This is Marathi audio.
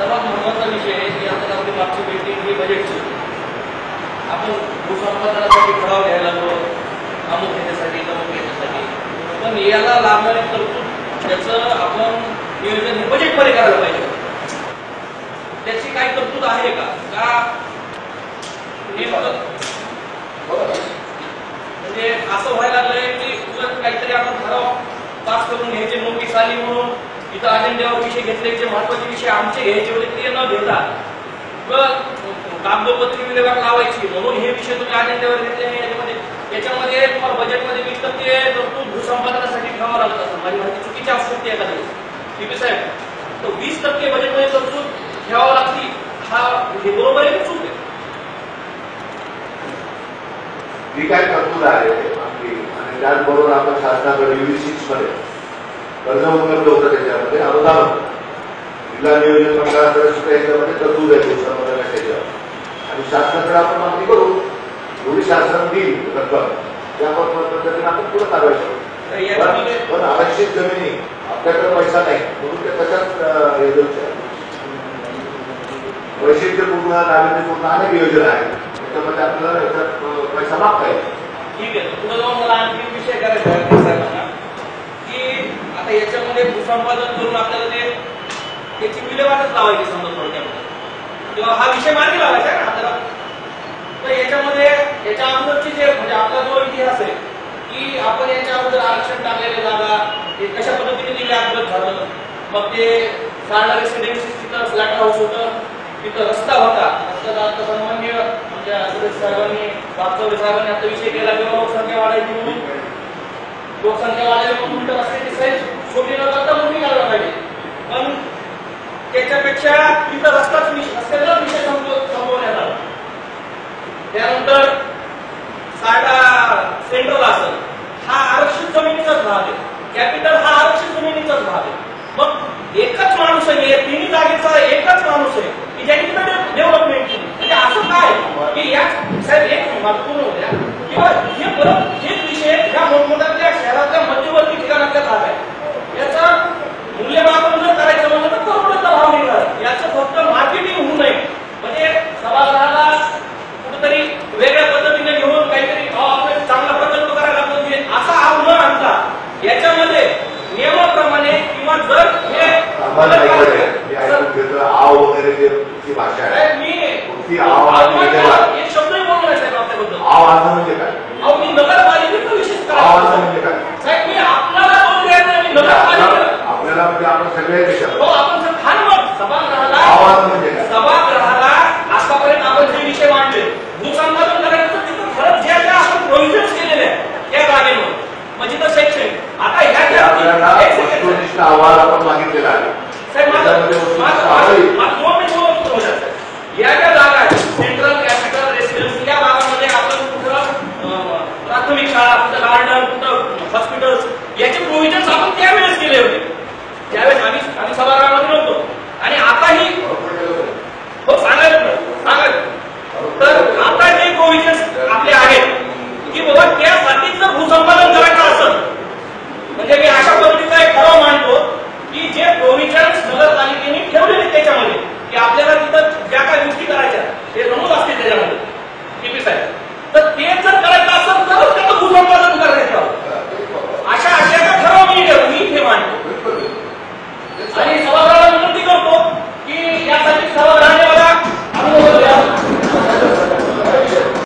सर्वात महत्त्वाचा विषय आहे की आता आपली मागची मिटिंग ही बजेटची आपण भूसंपादनासाठी ठराव घ्यायला लागलो अमुक घेण्यासाठी अमुक घेण्यासाठी पण याला लागणारी तरतूद त्याचं आपण नियोजन हे बजेटमध्ये करायला पाहिजे. त्याची काही तरतूद आहे का? का नेमकं म्हणजे असं व्हायला लागलंय की उलट काहीतरी आपण ठराव पास करून घ्यायचे नोटीस आली म्हणून इथं अजेंड्यावर विषय घेतले जे महत्त्वाचे विषय आमचे घ्यायचे होते ते न घेता व कागदोपत्री विल्हेवाट लावायची म्हणून हे विषय तुम्ही अजेंड्यावर घेतले नाही याच्यामध्ये याच्यामध्ये तुम्हाला बजेटमध्ये वीस टक्के तरतूद भूसंपादनासाठी ठेवावं लागत असं माझी माहिती चुकीची असू शकते एखादी टीपी साहेब तर वीस टक्के बजेटमध्ये तरतूद ठेवावं लागती हा हे बरोबर आहे चूक आहे? जी काय तरतूद आहे आपली आणि त्याचबरोबर आपण शासनाकडे युनिसिक्समध्ये कर्ज उपलब्ध होतं त्याच्यामध्ये अनुदान होतं जिल्हा नियोजन मंडळाकडे सुद्धा याच्यामध्ये तरतूद आहे दिवसामध्ये त्याच्यावर आणि शासनाकडे आपण मागणी करू एवढी शासन देईल रक्कम त्या पद्धतीने आपण पुढे कारवाई करू पण याच्यामध्ये आवश्यक जमिनी आपल्याकडे पैसा नाही म्हणून ते तशाच अं, हे देऊ शकतो. वैशिष्ट्यपूर्ण नाविन्यपूर्ण अनेक योजना आहेत त्याच्यामध्ये आपल्याला याच्यात पैसा मागता येईल ठीक आहे पुढे जाऊन मला आणखी एक विषय करायचा आहे त्या साहेबांना की आता संपादन करून आपल्याला ते त्याची विल्हेवाटच लावायची समजा थोडक्यामध्ये. किंवा हा विषय मार्गी लावायचा ना आपल्याला. तर याच्यामध्ये याच्या अगोदरची जे म्हणजे आपला जो इतिहास आहे की आपण याच्या अगोदर आरक्षण टाकलेले जागा हे कशा पद्धतीने दिले अगोदर झालं मग ते सारडा रेसिडेन्सी तिथं फ्लॅट हाऊस होतं तिथं रस्ता होता. रस्ता सन्मान्य म्हणजे सुरेश साहेबांनी वास्तव साहेबांनी आता विषय केला किंवा लोकसंख्या वाढायची म्हणून. लोकसंख्या वाढायला म्हणून रस्त्याची साईज छोटी न करता मोठी करायला पाहिजे पण करण्यापेक्षा इथं रस्ताच असलेला विषय संपवण्यात आला त्यानंतर साडा सेंट्रल असेल. हा आरक्षित जमिनीचाच भाग आहे. कॅपिटल हा आरक्षित जमिनीचाच भाग आहे. मग एकच माणूस आहे म्हणजे तिन्ही जागेचा एकच माणूस आहे की ज्यांनी डेव्हलपमेंट केली. म्हणजे असं काय की या साहेब एक किंवा जर हे आम्हाला ऐकलं आहे. मी ऐकून घेतो आव वगैरे जे ती भाषा आहे मी कोणती आव आणि आपण वेगळा एक शब्दही बोललो नाही साहेब आपल्याबद्दल आव असं म्हणजे काय अहो मी नगरपालिकेचा विशेष आव असं म्हणजे काय साहेब मी आपल्याला वस्तुनिष्ठ अहवाल आपण मागितलेला आहे त्याच्यामध्ये वस्तुनिष्ठ अहवाल